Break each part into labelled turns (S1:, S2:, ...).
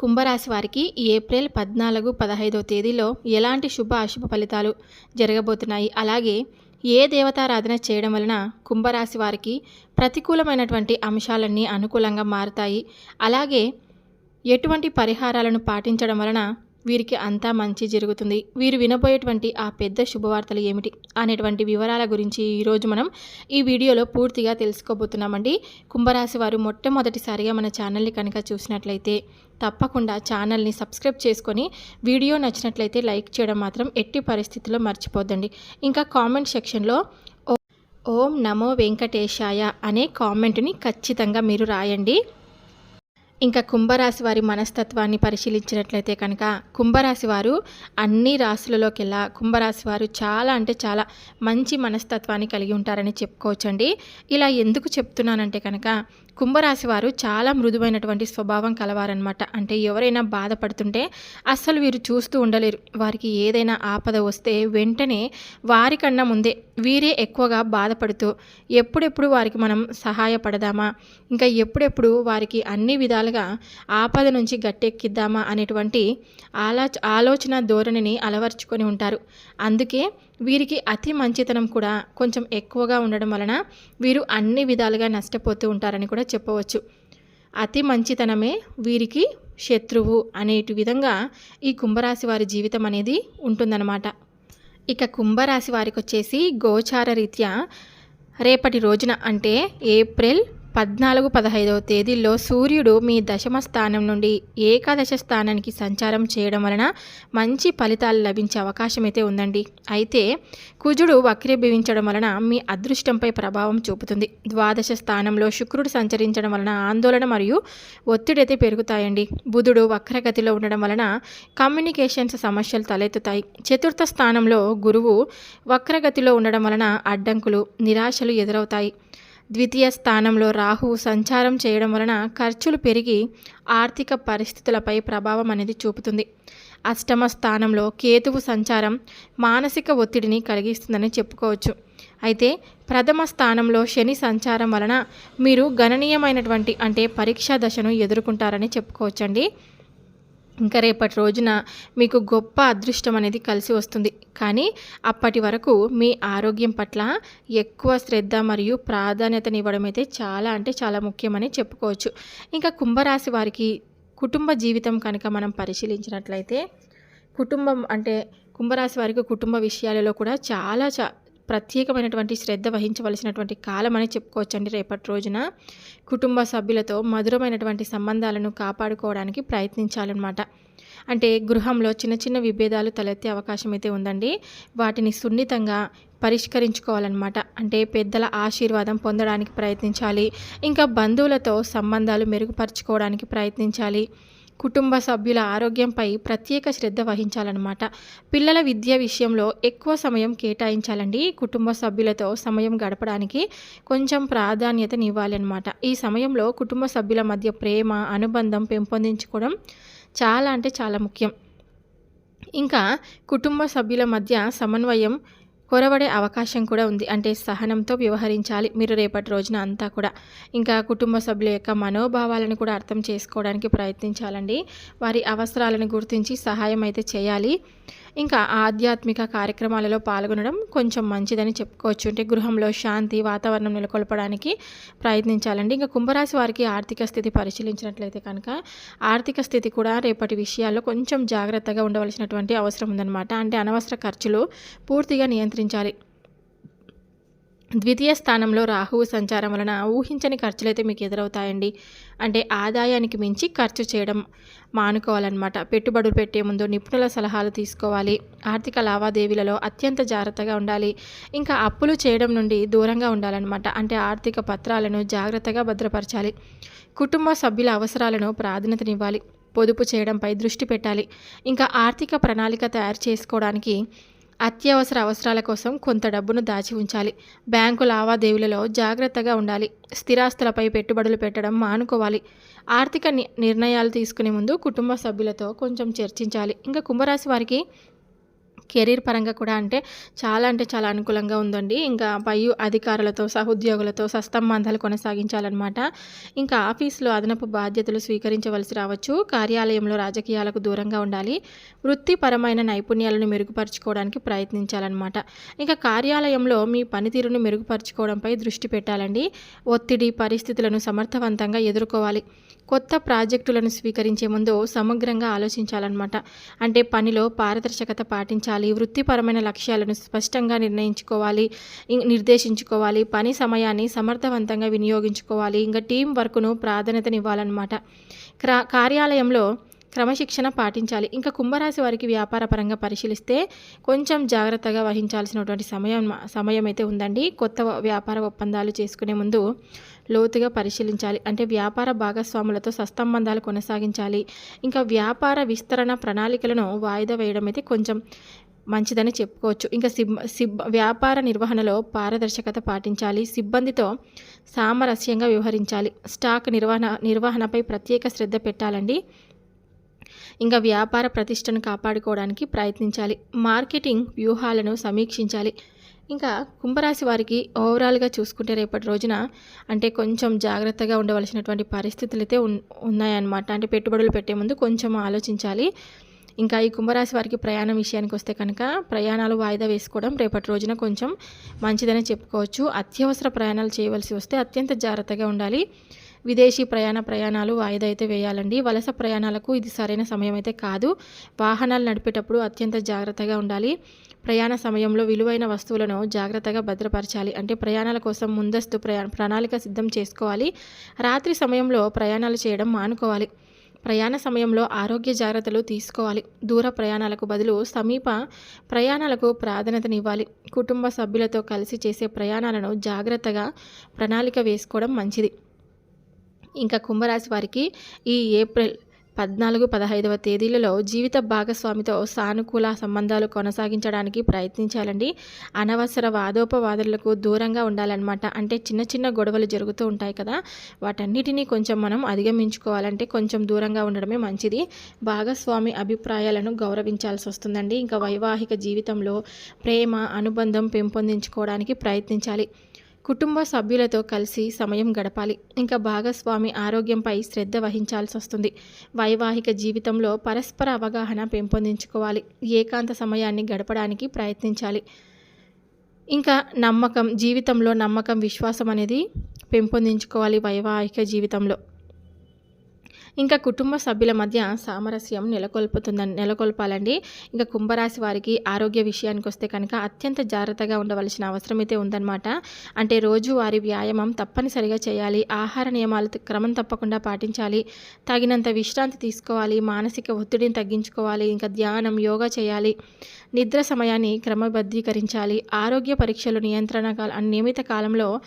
S1: కుంభరాశి వారికి ఏప్రిల్ పద్నాలుగు పదహైదో తేదీలో ఎలాంటి శుభ అశుభ ఫలితాలు జరగబోతున్నాయి? అలాగే ఏ దేవతారాధన చేయడం వలన కుంభరాశి వారికి ప్రతికూలమైనటువంటి అంశాలన్నీ అనుకూలంగా మారుతాయి? అలాగే ఎటువంటి పరిహారాలను పాటించడం వలన వీరికి అంతా మంచి జరుగుతుంది. వీరు వినబోయేటువంటి ఆ పెద్ద శుభవార్తలు ఏమిటి అనేటువంటి వివరాల గురించి ఈరోజు మనం ఈ వీడియోలో పూర్తిగా తెలుసుకోబోతున్నామండి. కుంభరాశి వారు మొట్టమొదటిసారిగా మన ఛానల్ని కనుక చూసినట్లయితే తప్పకుండా ఛానల్ని సబ్స్క్రైబ్ చేసుకొని వీడియో నచ్చినట్లయితే లైక్ చేయడం మాత్రం ఎట్టి పరిస్థితుల్లో మర్చిపోద్దండి. ఇంకా కామెంట్ సెక్షన్లో ఓ- ఓం నమో వెంకటేశాయ అనే కామెంట్ని ఖచ్చితంగా మీరు రాయండి. ఇంకా కుంభరాశి వారి మనస్తత్వాన్ని పరిశీలించినట్లయితే కనుక కుంభరాశి వారు అన్ని రాశులలోకెల్లా కుంభరాశి వారు చాలా అంటే చాలా మంచి మనస్తత్వాన్ని కలిగి ఉంటారని చెప్పుకోవచ్చండి. ఇలా ఎందుకు చెప్తున్నానంటే కనుక కుంభరాశి వారు చాలా మృదువైనటువంటి స్వభావం కలవారనమాట అంటే ఎవరైనా బాధపడుతుంటే అస్సలు వీరు చూస్తూ ఉండలేరు. వారికి ఏదైనా ఆపద వస్తే వెంటనే వారికన్నా ముందే వీరే ఎక్కువగా బాధపడుతూ ఎప్పుడెప్పుడు వారికి మనం సహాయపడదామా? ఇంకా ఎప్పుడెప్పుడు వారికి అన్ని విధాలుగా ఆపద నుంచి గట్టెక్కిద్దామా అనేటువంటి ఆలో ఆలోచన ధోరణిని అలవర్చుకొని ఉంటారు. అందుకే వీరికి అతి మంచితనం కూడా కొంచెం ఎక్కువగా ఉండడం వలన వీరు అన్ని విధాలుగా నష్టపోతూ ఉంటారని కూడా చెప్పవచ్చు. అతి మంచితనమే వీరికి శత్రువు అనేటి విధంగా ఈ కుంభరాశి వారి జీవితం అనేది ఉంటుందన్నమాట. ఇక కుంభరాశి వారికి వచ్చేసి గోచార రీత్యా రేపటి రోజున అంటే ఏప్రిల్ పద్నాలుగు పదహైదవ తేదీల్లో సూర్యుడు మీ దశమ స్థానం నుండి ఏకాదశ స్థానానికి సంచారం చేయడం వలన మంచి ఫలితాలు లభించే అవకాశం అయితే ఉందండి. అయితే కుజుడు వక్రీభవించడం వలన మీ అదృష్టంపై ప్రభావం చూపుతుంది. ద్వాదశ స్థానంలో శుక్రుడు సంచరించడం వలన ఆందోళన మరియు ఒత్తిడి అయితే పెరుగుతాయండి. బుధుడు వక్రగతిలో ఉండడం వలన కమ్యూనికేషన్స్ సమస్యలు తలెత్తుతాయి. చతుర్థ స్థానంలో గురువు వక్రగతిలో ఉండడం వలన అడ్డంకులు నిరాశలు ఎదురవుతాయి. ద్వితీయ స్థానంలో రాహువు సంచారం చేయడం వలన ఖర్చులు పెరిగి ఆర్థిక పరిస్థితులపై ప్రభావం అనేది చూపుతుంది. అష్టమ స్థానంలో కేతువు సంచారం మానసిక ఒత్తిడిని కలిగిస్తుందని చెప్పుకోవచ్చు. అయితే ప్రథమ స్థానంలో శని సంచారం వలన మీరు గణనీయమైనటువంటి అంటే పరీక్షా దశను ఎదుర్కొంటారని చెప్పుకోవచ్చండి. ఇంకా రేపటి రోజున మీకు గొప్ప అదృష్టం అనేది కలిసి వస్తుంది. కానీ అప్పటి వరకు మీ ఆరోగ్యం పట్ల ఎక్కువ శ్రద్ధ మరియు ప్రాధాన్యతనివ్వడం అయితే చాలా అంటే చాలా ముఖ్యమని చెప్పుకోవచ్చు. ఇంకా కుంభరాశి వారికి కుటుంబ జీవితం కనుక మనం పరిశీలించినట్లయితే కుటుంబం అంటే కుంభరాశి వారికి కుటుంబ విషయాలలో కూడా చాలా చా ప్రత్యేకమైనటువంటి శ్రద్ధ వహించవలసినటువంటి కాలం అని చెప్పుకోవచ్చండి రేపటి రోజున. కుటుంబ సభ్యులతో మధురమైనటువంటి సంబంధాలను కాపాడుకోవడానికి ప్రయత్నించాలన్నమాట. అంటే గృహంలో చిన్న చిన్న విభేదాలు తలెత్తే అవకాశం అయితే ఉందండి. వాటిని సున్నితంగా పరిష్కరించుకోవాలన్నమాట. అంటే పెద్దల ఆశీర్వాదం పొందడానికి ప్రయత్నించాలి. ఇంకా బంధువులతో సంబంధాలు మెరుగుపరుచుకోవడానికి ప్రయత్నించాలి. కుటుంబ సభ్యుల ఆరోగ్యంపై ప్రత్యేక శ్రద్ధ వహించాలన్నమాట. పిల్లల విద్య విషయంలో ఎక్కువ సమయం కేటాయించాలండి. కుటుంబ సభ్యులతో సమయం గడపడానికి కొంచెం ప్రాధాన్యతనివ్వాలి అనమాట ఈ సమయంలో కుటుంబ సభ్యుల మధ్య ప్రేమ అనుబంధం పెంపొందించుకోవడం చాలా అంటే చాలా ముఖ్యం. ఇంకా కుటుంబ సభ్యుల మధ్య సమన్వయం కొరవడే అవకాశం కూడా ఉంది. అంటే సహనంతో వ్యవహరించాలి. మీరు రేపటి రోజున అంతా కూడా. ఇంకా కుటుంబ సభ్యుల యొక్క మనోభావాలను కూడా అర్థం చేసుకోవడానికి ప్రయత్నించాలండి. వారి అవసరాలను గుర్తించి సహాయం అయితే చేయాలి. ఇంకా ఆధ్యాత్మిక కార్యక్రమాలలో పాల్గొనడం కొంచెం మంచిదని చెప్పుకోవచ్చు. అంటే గృహంలో శాంతి వాతావరణం నెలకొల్పడానికి ప్రయత్నించాలండి. ఇంకా కుంభరాశి వారికి ఆర్థిక స్థితి పరిశీలించినట్లయితే కనుక ఆర్థిక స్థితి కూడా రేపటి విషయాల్లో కొంచెం జాగ్రత్తగా ఉండవలసినటువంటి అవసరం ఉందన్నమాట. అంటే అనవసర ఖర్చులు పూర్తిగా నియంత్రించాలి. ద్వితీయ స్థానంలో రాహువు సంచారం వలన ఊహించని ఖర్చులైతే మీకు ఎదురవుతాయండి. అంటే ఆదాయానికి మించి ఖర్చు చేయడం మానుకోవాలన్నమాట. పెట్టుబడులు పెట్టే ముందు నిపుణుల సలహాలు తీసుకోవాలి. ఆర్థిక లావాదేవీలలో అత్యంత జాగ్రత్తగా ఉండాలి. ఇంకా అప్పులు చేయడం నుండి దూరంగా ఉండాలన్నమాట. అంటే ఆర్థిక పత్రాలను జాగ్రత్తగా భద్రపరచాలి. కుటుంబ సభ్యుల అవసరాలను ప్రాధాన్యతనివ్వాలి. పొదుపు చేయడంపై దృష్టి పెట్టాలి. ఇంకా ఆర్థిక ప్రణాళిక తయారు చేసుకోవడానికి అత్యవసర అవసరాల కోసం కొంత డబ్బును దాచి ఉంచాలి. బ్యాంకు లావాదేవీలలో జాగ్రత్తగా ఉండాలి. స్థిరాస్తులపై పెట్టుబడులు పెట్టడం మానుకోవాలి. ఆర్థిక ని- నిర్ణయాలు తీసుకునే ముందు కుటుంబ సభ్యులతో కొంచెం చర్చించాలి. ఇంకా కుంభరాశి వారికి కెరీర్ పరంగా కూడా అంటే చాలా అంటే చాలా అనుకూలంగా ఉందండి. ఇంకా పై అధికారులతో సహోద్యోగులతో సస్తంబంధాలు కొనసాగించాలన్నమాట. ఇంకా ఆఫీస్లో అదనపు బాధ్యతలు స్వీకరించవలసి రావచ్చు. కార్యాలయంలో రాజకీయాలకు దూరంగా ఉండాలి. వృత్తిపరమైన నైపుణ్యాలను మెరుగుపరచుకోవడానికి ప్రయత్నించాలన్నమాట. ఇంకా కార్యాలయంలో మీ పనితీరును మెరుగుపరచుకోవడంపై దృష్టి పెట్టాలండి. ఒత్తిడి పరిస్థితులను సమర్థవంతంగా ఎదుర్కోవాలి. కొత్త ప్రాజెక్టులను స్వీకరించే ముందు సమగ్రంగా ఆలోచించాలన్నమాట. అంటే పనిలో పారదర్శకత పాటించాలి. వృత్తిపరమైన లక్ష్యాలను స్పష్టంగా నిర్ణయించుకోవాలి నిర్దేశించుకోవాలి పని సమయాన్ని సమర్థవంతంగా వినియోగించుకోవాలి. ఇంకా టీం వర్క్ను ప్రాధాన్యతనివ్వాలన్నమాట. క్రా కార్యాలయంలో క్రమశిక్షణ పాటించాలి. ఇంకా కుంభరాశి వారికి వ్యాపార పరంగా పరిశీలిస్తే కొంచెం జాగ్రత్తగా వహించాల్సినటువంటి సమయం సమయం అయితే ఉందండి. కొత్త వ్యాపార ఒప్పందాలు చేసుకునే ముందు లోతుగా పరిశీలించాలి. అంటే వ్యాపార భాగస్వాములతో సస్తంబంధాలు కొనసాగించాలి. ఇంకా వ్యాపార విస్తరణ ప్రణాళికలను వాయిదా వేయడం అయితే కొంచెం మంచిదని చెప్పుకోవచ్చు. ఇంకా సిబ్ సిబ్ వ్యాపార నిర్వహణలో పారదర్శకత పాటించాలి. సిబ్బందితో సామరస్యంగా వ్యవహరించాలి. స్టాక్ నిర్వహణ నిర్వహణపై ప్రత్యేక శ్రద్ధ పెట్టాలండి. ఇంకా వ్యాపార ప్రతిష్టను కాపాడుకోవడానికి ప్రయత్నించాలి. మార్కెటింగ్ వ్యూహాలను సమీక్షించాలి. ఇంకా కుంభరాశి వారికి ఓవరాల్గా చూసుకుంటే రేపటి రోజున అంటే కొంచెం జాగ్రత్తగా ఉండవలసినటువంటి పరిస్థితులు అయితే ఉన్నాయన్నమాట. అంటే పెట్టుబడులు పెట్టే ముందు కొంచెం ఆలోచించాలి. ఇంకా ఈ కుంభరాశి వారికి ప్రయాణం విషయానికి వస్తే కనుక ప్రయాణాలు వాయిదా వేసుకోవడం రేపటి రోజున కొంచెం మంచిదని చెప్పుకోవచ్చు. అత్యవసర ప్రయాణాలు చేయవలసి వస్తే అత్యంత జాగ్రత్తగా ఉండాలి. విదేశీ ప్రయాణ ప్రయాణాలు వాయిదా అయితే వేయాలండి. వలస ప్రయాణాలకు ఇది సరైన సమయం అయితే కాదు. వాహనాలు నడిపేటప్పుడు అత్యంత జాగ్రత్తగా ఉండాలి. ప్రయాణ సమయంలో విలువైన వస్తువులను జాగ్రత్తగా భద్రపరచాలి. అంటే ప్రయాణాల కోసం ముందస్తు ప్రయా ప్రణాళిక సిద్ధం చేసుకోవాలి. రాత్రి సమయంలో ప్రయాణాలు చేయడం మానుకోవాలి. ప్రయాణ సమయంలో ఆరోగ్య జాగ్రత్తలు తీసుకోవాలి. దూర ప్రయాణాలకు బదులు సమీప ప్రయాణాలకు ప్రాధాన్యతనివ్వాలి. కుటుంబ సభ్యులతో కలిసి చేసే ప్రయాణాలను జాగ్రత్తగా ప్రణాళిక వేసుకోవడం మంచిది. ఇంకా కుంభరాశి వారికి ఈ ఏప్రిల్ పద్నాలుగు పదహైదవ తేదీలలో జీవిత భాగస్వామితో సానుకూల సంబంధాలు కొనసాగించడానికి ప్రయత్నించాలండి. అనవసర వాదోపవాదులకు దూరంగా ఉండాలన్నమాట. అంటే చిన్న చిన్న గొడవలు జరుగుతూ ఉంటాయి కదా వాటన్నిటినీ కొంచెం మనం అధిగమించుకోవాలంటే కొంచెం దూరంగా ఉండడమే మంచిది. భాగస్వామి అభిప్రాయాలను గౌరవించాల్సి వస్తుందండి. ఇంకా వైవాహిక జీవితంలో ప్రేమ అనుబంధం పెంపొందించుకోవడానికి ప్రయత్నించాలి. కుటుంబ సభ్యులతో కలిసి సమయం గడపాలి. ఇంకా భాగస్వామి ఆరోగ్యంపై శ్రద్ధ వహించాల్సి వస్తుంది. వైవాహిక జీవితంలో పరస్పర అవగాహన పెంపొందించుకోవాలి. ఏకాంత సమయాన్ని గడపడానికి ప్రయత్నించాలి. ఇంకా నమ్మకం జీవితంలో నమ్మకం విశ్వాసం అనేది పెంపొందించుకోవాలి వైవాహిక జీవితంలో. ఇంకా కుటుంబ సభ్యుల మధ్య సామరస్యం నెలకొల్పుతుందని నెలకొల్పాలండి. ఇంకా కుంభరాశి వారికి ఆరోగ్య విషయానికి వస్తే కనుక అత్యంత జాగ్రత్తగా ఉండవలసిన అవసరం అయితే ఉందన్నమాట. అంటే రోజు వారి వ్యాయామం తప్పనిసరిగా చేయాలి. ఆహార నియమాలు క్రమం తప్పకుండా పాటించాలి. తగినంత విశ్రాంతి తీసుకోవాలి. మానసిక ఒత్తిడిని తగ్గించుకోవాలి. ఇంకా ధ్యానం యోగా చేయాలి. నిద్ర సమయాన్ని క్రమబద్ధీకరించాలి. ఆరోగ్య పరీక్షలు నియంత్రణ కాల నియమిత కాలంలో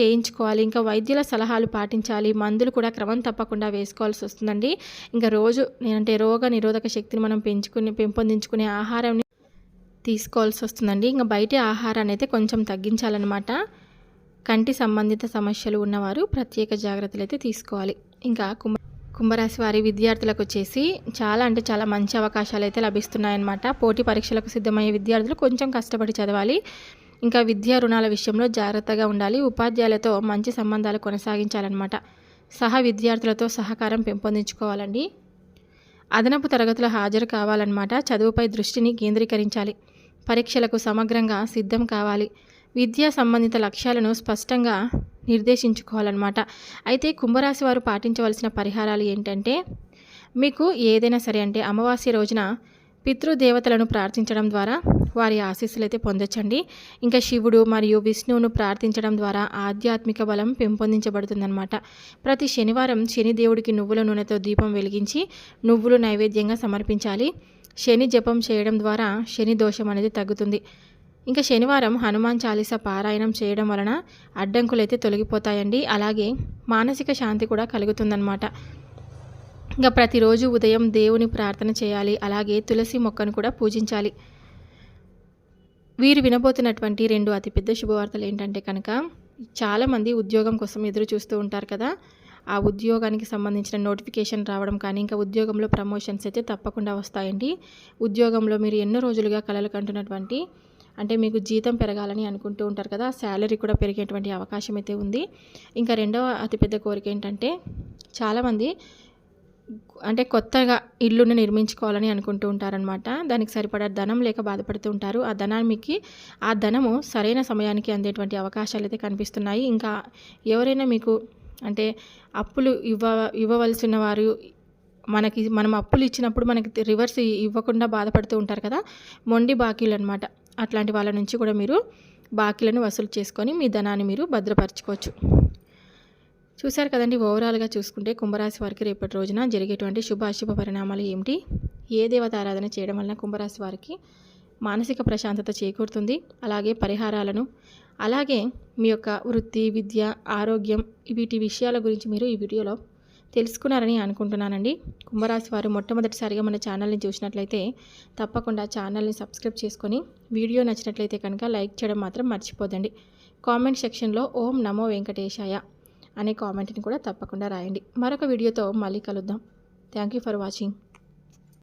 S1: చేయించుకోవాలి. ఇంకా వైద్యుల సలహాలు పాటించాలి. మందులు కూడా క్రమం తప్పకుండా వేసుకోవాల్సి వస్తుందండి. ఇంకా రోజు నేనంటే రోగ నిరోధక శక్తిని మనం పెంచుకుని పెంపొందించుకునే ఆహారం తీసుకోవాల్సి వస్తుందండి. ఇంకా బయట ఆహారాన్ని అయితే కొంచెం తగ్గించాలన్నమాట. కంటి సంబంధిత సమస్యలు ఉన్నవారు ప్రత్యేక జాగ్రత్తలు అయితే తీసుకోవాలి. ఇంకా కుంభ కుంభరాశి వారి విద్యార్థులకు వచ్చేసి చాలా అంటే చాలా మంచి అవకాశాలు అయితే లభిస్తున్నాయన్నమాట. పోటీ పరీక్షలకు సిద్ధమయ్యే విద్యార్థులు కొంచెం కష్టపడి చదవాలి. ఇంకా విద్యా రుణాల విషయంలో జాగ్రత్తగా ఉండాలి. ఉపాధ్యాయులతో మంచి సంబంధాలు కొనసాగించాలన్నమాట. సహ విద్యార్థులతో సహకారం పెంపొందించుకోవాలండి. అదనపు తరగతుల హాజరు కావాలన్నమాట. చదువుపై దృష్టిని కేంద్రీకరించాలి. పరీక్షలకు సమగ్రంగా సిద్ధం కావాలి. విద్యా సంబంధిత లక్ష్యాలను స్పష్టంగా నిర్దేశించుకోవాలన్నమాట. అయితే కుంభరాశి వారు పాటించవలసిన పరిహారాలు ఏంటంటే మీకు ఏదైనా సరే అంటే అమావాస్య రోజున పితృదేవతలను ప్రార్థించడం ద్వారా వారి ఆశీస్సులు అయితే పొందొచ్చండి. ఇంకా శివుడు మరియు విష్ణువును ప్రార్థించడం ద్వారా ఆధ్యాత్మిక బలం పెంపొందించబడుతుందన్నమాట. ప్రతి శనివారం శని దేవుడికి నువ్వుల నూనెతో దీపం వెలిగించి నువ్వులు నైవేద్యంగా సమర్పించాలి. శని జపం చేయడం ద్వారా శని దోషం అనేది తగ్గుతుంది. ఇంకా శనివారం హనుమాన్ చాలీస పారాయణం చేయడం వలన అడ్డంకులు అయితే తొలగిపోతాయండి. అలాగే మానసిక శాంతి కూడా కలుగుతుందన్నమాట. ఇంకా ప్రతిరోజు ఉదయం దేవుని ప్రార్థన చేయాలి. అలాగే తులసి మొక్కను కూడా పూజించాలి. వీరు వినబోతున్నటువంటి రెండు అతిపెద్ద శుభవార్తలు ఏంటంటే కనుక చాలామంది ఉద్యోగం కోసం ఎదురు చూస్తూ ఉంటారు కదా. ఆ ఉద్యోగానికి సంబంధించిన నోటిఫికేషన్ రావడం కానీ ఇంకా ఉద్యోగంలో ప్రమోషన్స్ అయితే తప్పకుండా వస్తాయండి. ఉద్యోగంలో మీరు ఎన్నో రోజులుగా కలలు కంటున్నటువంటి అంటే మీకు జీతం పెరగాలని అనుకుంటూ ఉంటారు కదా. శాలరీ కూడా పెరిగేటువంటి అవకాశం అయితే ఉంది. ఇంకా రెండవ అతిపెద్ద కోరిక ఏంటంటే చాలామంది అంటే కొత్తగా ఇల్లుని నిర్మించుకోవాలని అనుకుంటూ ఉంటారనమాట దానికి సరిపడా ధనం లేక బాధపడుతూ ఉంటారు. ఆ ధనానికి ఆ ధనము సరైన సమయానికి అందేటువంటి అవకాశాలు అయితే కనిపిస్తున్నాయి. ఇంకా ఎవరైనా మీకు అంటే అప్పులు ఇవ్వ ఇవ్వవలసిన వారు మనకి మనం అప్పులు ఇచ్చినప్పుడు మనకి రివర్స్ ఇవ్వకుండా బాధపడుతూ ఉంటారు కదా మొండి బాకీలు అనమాట అట్లాంటి వాళ్ళ నుంచి కూడా మీరు బాకీలను వసూలు చేసుకొని మీ ధనాన్ని మీరు భద్రపరచుకోవచ్చు. చూశారు కదండి ఓవరాల్గా చూసుకుంటే కుంభరాశి వారికి రేపటి రోజున జరిగేటువంటి శుభ అశుభ పరిణామాలు ఏమిటి? ఏ దేవత ఆరాధన చేయడం వలన కుంభరాశి వారికి మానసిక ప్రశాంతత చేకూరుతుంది అలాగే పరిహారాలను. అలాగే మీ యొక్క వృత్తి విద్య ఆరోగ్యం వీటి విషయాల గురించి మీరు ఈ వీడియోలో తెలుసుకున్నారని అనుకుంటున్నానండి. కుంభరాశి వారు మొట్టమొదటిసారిగా మన ఛానల్ని చూసినట్లయితే తప్పకుండా ఛానల్ని సబ్స్క్రైబ్ చేసుకొని వీడియో నచ్చినట్లయితే కనుక లైక్ చేయడం మాత్రం మర్చిపోదండి కామెంట్ సెక్షన్లో ఓం నమో వెంకటేశాయ. అనే కామెంట్ని కూడా తప్పకుండా రాయండి. మరొక వీడియోతో మళ్ళీ కలుద్దాం. Thank you for watching